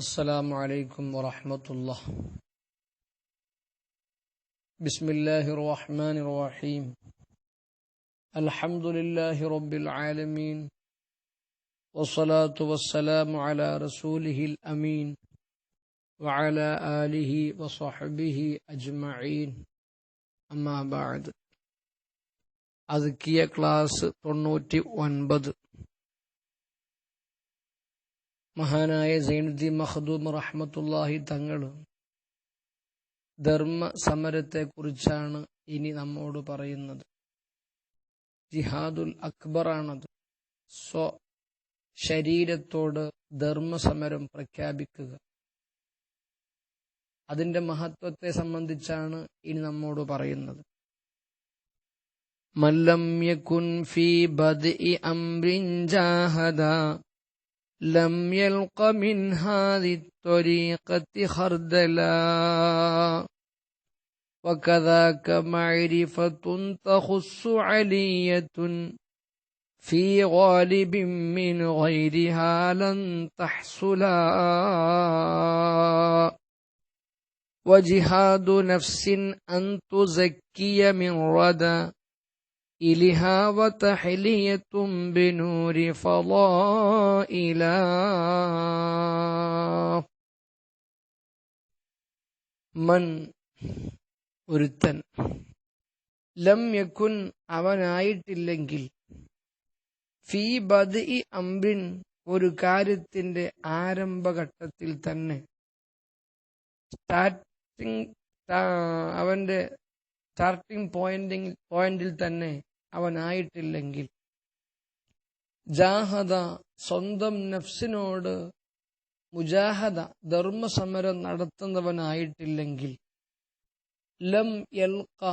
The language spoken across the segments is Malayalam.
السلام عليكم ورحمة الله. بسم الله الرحمن الرحيم. الحمد لله رب العالمين. والصلاة والسلام على رسوله الأمين وعلى آله وصحبه أجمعين. أما بعد. أذكية كلاس 99 മഹാനായ സൈനുദ്ദീൻ മഖദൂം റഹ്മത്തുല്ലാഹി തങ്ങൾ ധർമ്മ സമരത്തെക്കുറിച്ചാണ് ഇനി നമ്മോട് പറയുന്നത്. ജിഹാദുൽ അക്ബറാണത്. സ്വ ശരീരത്തോട് ധർമ്മസമരം പ്രഖ്യാപിക്കുക. അതിന്റെ മഹത്വത്തെ സംബന്ധിച്ചാണ് ഇനി നമ്മോട് പറയുന്നത്. മല്ലം യകുൻ ഫീ ബദ്ഇ അംരിൻ ജാഹദാ لم يلق من هذه الطريقة خردلا. وكذاك معرفة تخص علية في غالب من غيرها لن تحصلا. وجهاد نفس أن تزكي من ردى إلها وتحلية بنور فضائلا മൻ ഒരുത്തൻ ലം യക്കുൻ അവനായിട്ടില്ലെങ്കിൽ ഫീ ബദ് ഇ അംബിൻ ഒരു കാര്യത്തിന്റെ ആരംഭഘട്ടത്തിൽ തന്നെ സ്റ്റാർട്ടിങ് അവന്റെ സ്റ്റാർട്ടിംഗ് പോയിന്റിൽ പോയിന്റിൽ തന്നെ അവനായിട്ടില്ലെങ്കിൽ. ജാഹദ സ്വന്തം നഫ്സിനോട് മുജാഹദ ധർമ്മസമരം നടത്തുന്നവനായിട്ടില്ലെങ്കിൽ. ലം എൽക്ക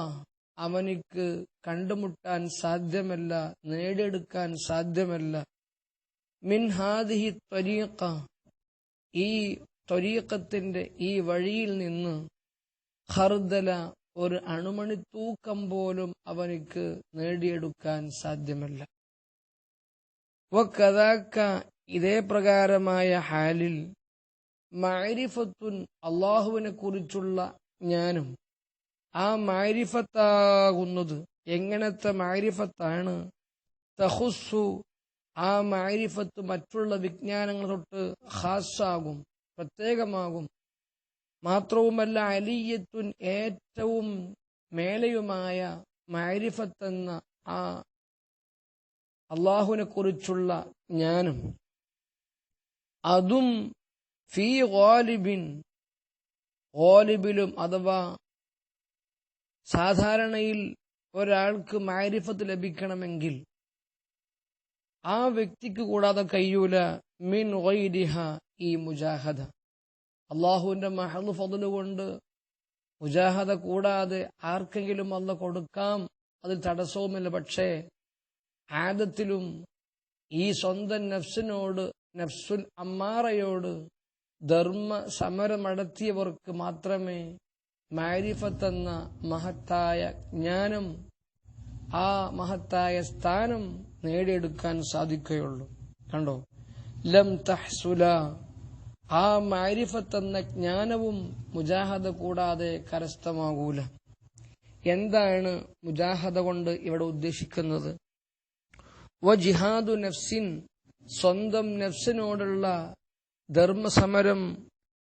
അവനിക്ക് കണ്ടുമുട്ടാൻ സാധ്യമല്ല നേടിയെടുക്കാൻ സാധ്യമല്ല. മിൻ ഹാദിഹി ത്വരീഖ ഈ ത്വരീക്കത്തിന്റെ ഈ വഴിയിൽ നിന്ന് ഖർദല ഒരു അണുമണി തൂക്കം പോലും അവനിക്ക് നേടിയെടുക്കാൻ സാധ്യമല്ല. വക്കതാക്ക ഇതേ പ്രകാരമായ ഹാലിൽ മാരിഫത്തുൻ അള്ളാഹുവിനെ കുറിച്ചുള്ള ജ്ഞാനം. ആ മാരിഫത്താകുന്നത് എങ്ങനത്തെ മാരിഫത്താണ് തഹുസു ആ മാരിഫത്ത് മറ്റുള്ള വിജ്ഞാനങ്ങൾ തൊട്ട് ഹാസാകും പ്രത്യേകമാകും. മാത്രവുമല്ല അലിയത്തുൻ ഏറ്റവും മേലെയുമായ മാരിഫത്തെന്ന ആ അള്ളാഹുവിനെ കുറിച്ചുള്ള ജ്ഞാനം. അതും ഫീ ഗോലിബിൻ ഗോലിബിലും അഥവാ സാധാരണയിൽ ഒരാൾക്ക് മാരിഫത്ത് ലഭിക്കണമെങ്കിൽ ആ വ്യക്തിക്ക് കൂടാതെ കഴിയൂല മിൻ ഈ മുജാഹദ. അള്ളാഹുവിന്റെ മഹൾ ഫതിലുകൊണ്ട് കൊണ്ട് മുജാഹദ കൂടാതെ ആർക്കെങ്കിലും അല്ല കൊടുക്കാം അതിൽ തടസ്സവുമില്ല. പക്ഷേ ആദത്തിലും ഈ സ്വന്തം നഫ്സിനോട് നഫ്സുൽ അമ്മാറയോട് ധർമ്മ സമരം നടത്തിയവർക്ക് മാത്രമേ മാരിഫത്തെന്ന മഹത്തായ ജ്ഞാനം ആ മഹത്തായ സ്ഥാനം നേടിയെടുക്കാൻ സാധിക്കുകയുള്ളൂ. കണ്ടോ? ലം തഹ്സുല ആ മാരിഫത്ത് എന്ന ജ്ഞാനവും മുജാഹദ കൂടാതെ കരസ്ഥമാകൂല. എന്താണ് മുജാഹദ കൊണ്ട് ഇവിടെ ഉദ്ദേശിക്കുന്നത്? വ ജിഹാദു നഫ്സിൻ സ്വന്തം നഫ്സിനോടുള്ള ധർമ്മസമരം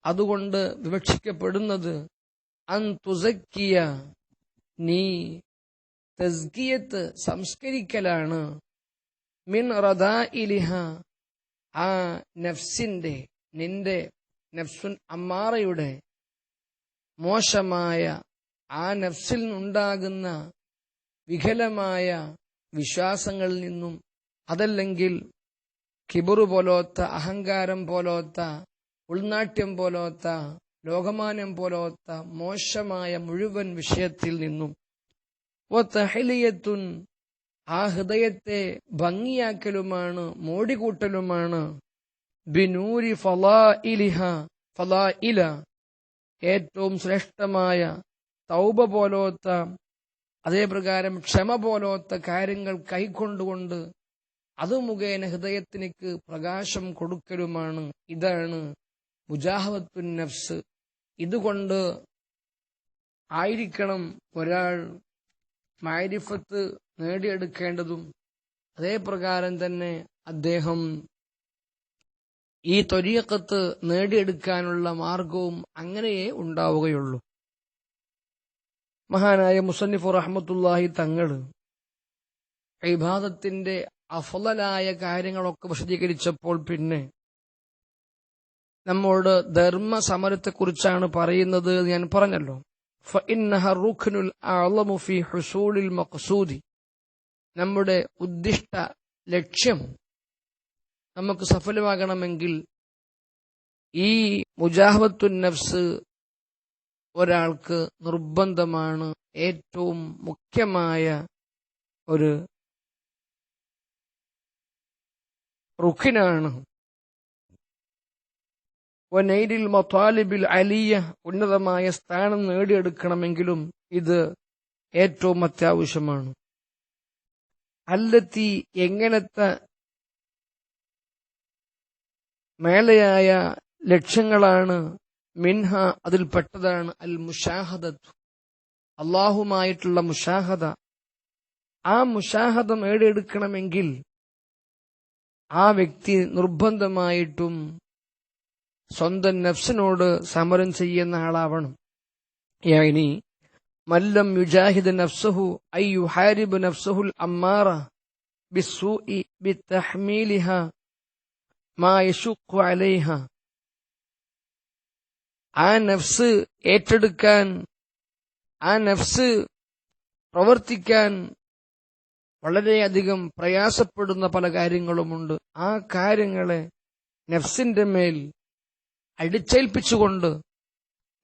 അതുകൊണ്ട് വിവക്ഷിക്കപ്പെടുന്നത് അൻ തുസക്കിയ നീ തസ്കിയത്ത് സംസ്കരിക്കലാണ് മിൻ റദാ ഇലിഹ ആ നഫ്സിന്റെ നിന്റെ നഫ്സുൻ അമ്മാറയുടെ മോശമായ ആ നഫ്സിൽ നിന്നുണ്ടാകുന്ന വികലമായ വിശ്വാസങ്ങളിൽ നിന്നും അതല്ലെങ്കിൽ കിബറു പോലോത്ത അഹങ്കാരം പോലോത്ത ഉൾനാട്യം പോലോത്ത ലോകമാനം പോലോത്ത മോശമായ മുഴുവൻ വിഷയത്തിൽ നിന്നും തഹലിയത്തുൻ ആ ഹൃദയത്തെ ഭംഗിയാക്കലുമാണ് മോടികൂട്ടലുമാണ് ബിനൂരി ഫലാ ഇലിഹ ഫലാ ഇല ഏറ്റവും ശ്രേഷ്ഠമായ തൗബ പോലോത്ത അതേപ്രകാരം ക്ഷമ പോലോത്ത കാര്യങ്ങൾ കൈക്കൊണ്ടുകൊണ്ട് അത് മുഖേന ഹൃദയത്തിനേക്ക് പ്രകാശം കൊടുക്കലുമാണ്. ഇതാണ് മുജാഹവത്തുൻ നഫ്സ്. ഇതുകൊണ്ട് ആയിരിക്കണം ഒരാൾ മാരിഫത്ത് നേടിയെടുക്കേണ്ടതും. അതേപ്രകാരം തന്നെ അദ്ദേഹം ഈ തൊരീക്കത്ത് നേടിയെടുക്കാനുള്ള മാർഗവും അങ്ങനെയേ ഉണ്ടാവുകയുള്ളൂ. മഹാനായ മുസന്നിഫ് റഹമത്തുല്ലാഹി തങ്ങൾ ഇബാദത്തിന്റെ അഫലായ കാര്യങ്ങളൊക്കെ വിശദീകരിച്ചപ്പോൾ പിന്നെ നമ്മോട് ധർമ്മ സമരത്തെക്കുറിച്ചാണ് പറയുന്നത് ഞാൻ പറഞ്ഞല്ലോ. നമ്മുടെ ഉദ്ദിഷ്ട ലക്ഷ്യം നമുക്ക് സഫലമാകണമെങ്കിൽ ഈ മുജാഹത്തു നഫ്സ് ഒരാൾക്ക് നിർബന്ധമാണ് ഏറ്റവും മുഖ്യമായ ഒരു റുഖിനാണ്. വനൈരിൽ മൊത്താലിബിൽ അലിയ ഉന്നതമായ സ്ഥാനം നേടിയെടുക്കണമെങ്കിലും ഇത് ഏറ്റവും അത്യാവശ്യമാണ്. അല്ലത്തി എങ്ങനത്തെ മേലയായ ലക്ഷ്യങ്ങളാണ് മിൻഹ അതിൽപ്പെട്ടതാണ് അൽ മുഷാഹദത്ത് അള്ളാഹുമായിട്ടുള്ള മുഷാഹദ. ആ മുഷാഹദ നേടിയെടുക്കണമെങ്കിൽ ആ വ്യക്തി നിർബന്ധമായിട്ടും സ്വന്തം നഫ്സിനോട് സമരം ചെയ്യുന്ന ആളാവണം. യാനി മല്ലം യുജാഹിദ് നഫ്സഹു ഐ യുഹാരിബ് നഫ്സഹുൽ അമ്മാറ ബിസ്സൂഇ ബിത്തഹ്മീലിഹ മാ ആ നഫ്സ് ഏറ്റെടുക്കാൻ ആ നഫ്സ് പ്രവർത്തിക്കാൻ വളരെയധികം പ്രയാസപ്പെടുന്ന പല കാര്യങ്ങളുമുണ്ട്. ആ കാര്യങ്ങളെ നഫ്സിന്റെ മേൽ അടിച്ചേൽപ്പിച്ചുകൊണ്ട്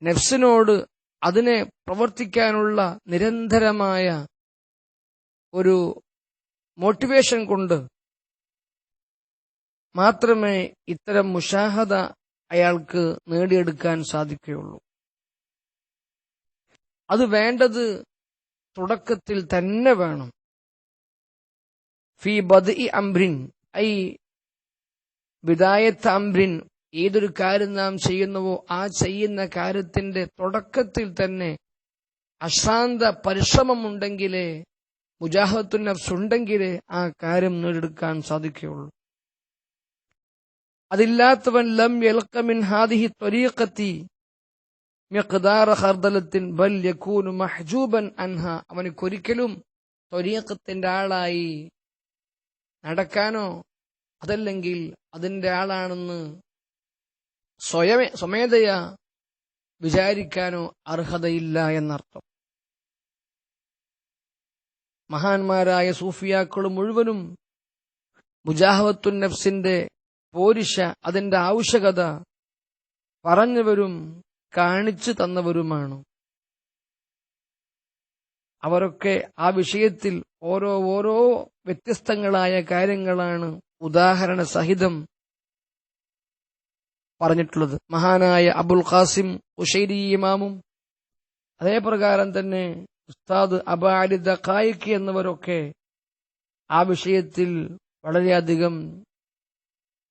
നഫ്സിനോട് അതിനെ പ്രവർത്തിക്കാനുള്ള നിരന്തരമായ ഒരു മോട്ടിവേഷൻ കൊണ്ട് മാത്രമേ ഇത്തരം മുഷാഹദ അയാൾക്ക് നേടിയെടുക്കാൻ സാധിക്കുകയുള്ളൂ. അത് വേണ്ടത് തുടക്കത്തിൽ തന്നെ വേണം. ഫി ബദ് ഇ അംബ്രിൻ ഐ വിദായത്ത് അംബ്രിൻ ഏതൊരു കാര്യം നാം ചെയ്യുന്നുവോ ആ ചെയ്യുന്ന കാര്യത്തിന്റെ തുടക്കത്തിൽ തന്നെ അശാന്ത പരിശ്രമമുണ്ടെങ്കിലേ മുജാഹത്തുൻ നഫ്സ് ഉണ്ടെങ്കിലേ ആ കാര്യം നേടിയെടുക്കാൻ സാധിക്കുകയുള്ളൂ. അതില്ലാത്തവൻ ലം യൽക്കമിൻ ഹാദിഹി ത്വരീഖത്തി. മിഖ്ദാറ ഹർദലത്തിൻ ബൽ യകൂനു മഹ്ജൂബൻ അൻഹ. അവനക്കൊരിക്കലും ത്വരീഖത്തിന്റെ ആളായി നടക്കാനോ അതല്ലെങ്കിൽ അതിന്റെ ആളാണെന്ന് സ്വയമേ സ്വമേധയ വിചാരിക്കാനോ അർഹതയില്ല എന്നർത്ഥം. മഹാന്മാരായ സൂഫിയാക്കൾ മുഴുവനും മുജാഹവത്തുൻ നഫ്സിന്റെ പോരിശ അതിന്റെ ആവശ്യകത പറഞ്ഞവരും കാണിച്ചു തന്നവരുമാണ്. അവരൊക്കെ ആ വിഷയത്തിൽ ഓരോ ഓരോ വ്യത്യസ്തങ്ങളായ കാര്യങ്ങളാണ് ഉദാഹരണ സഹിതം പറഞ്ഞിട്ടുള്ളത്. മഹാനായ അബുൽ ഖാസിം ഉഷൈരി ഇമാമും അതേ പ്രകാരം തന്നെ ഉസ്താദ് അബാലിദ കായിക്ക് എന്നിവരൊക്കെ ആ വിഷയത്തിൽ വളരെയധികം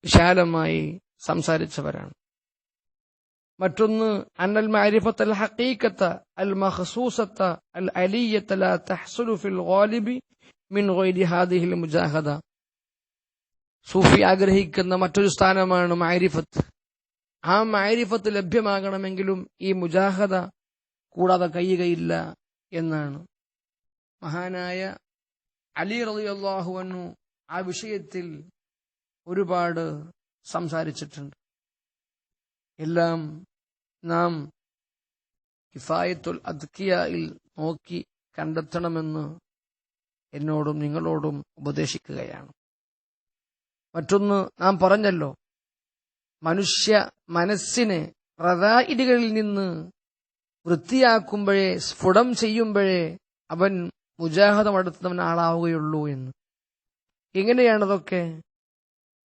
വിശാലമായി സംസാരിച്ചവരാണ്. മറ്റൊന്ന് അന്നൽ മാരിഫത്ത് അൽ ഹഖീഖത്ത അൽ മഖസൂസത്ത അൽ അലിയത്ത ലാ തഹ്സുലു ഫിൽ ഗാലിബി മിൻ ഗൈരി ഹാദിഹിൽ മുജാഹദ. സൂഫി ആഗ്രഹിക്കുന്ന മറ്റൊരു സ്ഥാനമാണ് മാരിഫത്ത്. ആ മാരിഫത്ത് ലഭ്യമാകണമെങ്കിലും ഈ മുജാഹദ കൂടാതെ കഴിയുകയില്ല എന്നാണ്. മഹാനായ അലി റളിയല്ലാഹു അൻഹു ആ വിഷയത്തിൽ ഒരുപാട് സംസാരിച്ചിട്ടുണ്ട്. എല്ലാം നാം കിഫായത്തുൽ അദ്കിയയിൽ നോക്കി കണ്ടെത്തണമെന്ന് എന്നോടും നിങ്ങളോടും ഉപദേശിക്കുകയാണ്. മറ്റൊന്ന് നാം പറഞ്ഞല്ലോ മനുഷ്യ മനസ്സിനെ റദായിലുകളിൽ നിന്ന് വൃത്തിയാക്കുമ്പോഴേ സ്ഫുടം ചെയ്യുമ്പോഴേ അവൻ മുജാഹദം അടുത്തുന്നവൻ ആളാവുകയുള്ളൂ എന്ന്. എങ്ങനെയാണതൊക്കെ?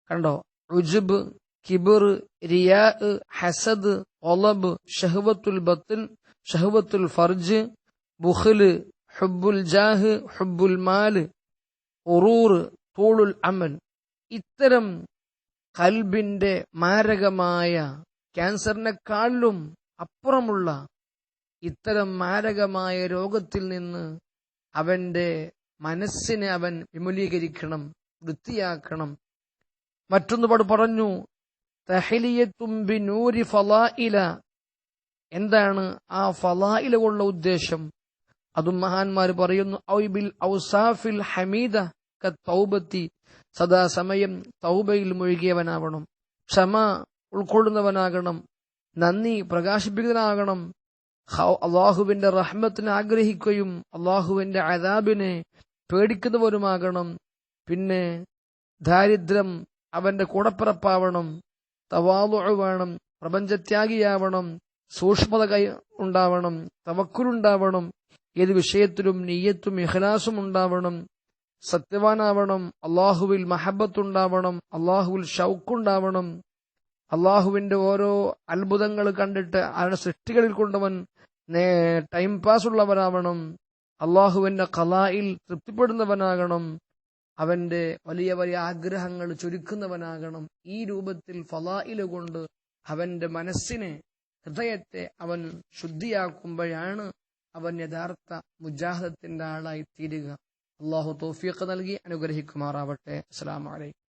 കണ്ടോ? റുജുബ് കിബിർ റിയാ ഹസദ് ഒലബ് ഷഹബത്തുൽ ബത്തിൻ ഷഹബത്തുൽ ഫർജ് ബുഖൽ ഹുബുൽ ജാഹ് ഹുബുൽ മാൽ ഉറൂർ തോളുൽ അമൻ. ഇത്തരം കൽബിന്റെ മാരകമായ ക്യാൻസറിനെക്കാളിലും അപ്പുറമുള്ള ഇത്തരം മാരകമായ രോഗത്തിൽ നിന്ന് അവന്റെ മനസ്സിനെ അവൻ വിമുലീകരിക്കണം വൃത്തിയാക്കണം. മറ്റൊന്ന് പാട് പറഞ്ഞു തഹലിയത്തുംബി നൂരി ഫലായില. എന്താണ് ആ ഫലായില കൊള്ള ഉദ്ദേശം? അതും മഹാന്മാർ പറയുന്നു ഔബിൽ ഔസാഫിൽ ഹമീദ കൗബത്തി സദാസമയം തൗബയിൽ മുഴുകിയവനാവണം ക്ഷമ ഉൾക്കൊള്ളുന്നവനാകണം നന്ദി പ്രകാശിപ്പിക്കുന്നവനാകണം. അള്ളാഹുവിന്റെ റഹ്മത്തിനെ ആഗ്രഹിക്കുകയും അള്ളാഹുവിന്റെ അതാബിനെ പേടിക്കുന്നവരുമാകണം. പിന്നെ ദാരിദ്ര്യം അവന്റെ കൂടപ്പിറപ്പാവണം തവാലു വേണം പ്രപഞ്ചത്യാഗിയാവണം സൂക്ഷ്മത കൈ ഉണ്ടാവണം തവക്കുലുണ്ടാവണം ഏത് വിഷയത്തിലും നീയത്തും ഇഹ്ലാസും ഉണ്ടാവണം സത്യവാനാവണം അള്ളാഹുവിൽ മഹബത്തുണ്ടാവണം അള്ളാഹുവിൽ ഷൗക്കുണ്ടാവണം അള്ളാഹുവിന്റെ ഓരോ അത്ഭുതങ്ങൾ കണ്ടിട്ട് അവരുടെ സൃഷ്ടികളിൽ കൊണ്ടവൻ ടൈം പാസ് ഉള്ളവനാവണം അള്ളാഹുവിന്റെ കലായിൽ തൃപ്തിപ്പെടുന്നവനാകണം അവന്റെ വലിയ വലിയ ആഗ്രഹങ്ങൾ ചുരുക്കുന്നവനാകണം ഈ രൂപത്തിൽ ഫലായില കൊണ്ട് അവന്റെ മനസ്സിനെ ഹൃദയത്തെ അവൻ ശുദ്ധിയാക്കുമ്പോഴാണ് അവൻ യഥാർത്ഥ മുജാഹദത്തിന്റെ ആളായി തീരുക അള്ളാഹു തോഫിയൊക്കെ നൽകി അനുഗ്രഹിക്കുമാറാവട്ടെ. അസ്സലാമലൈക്കും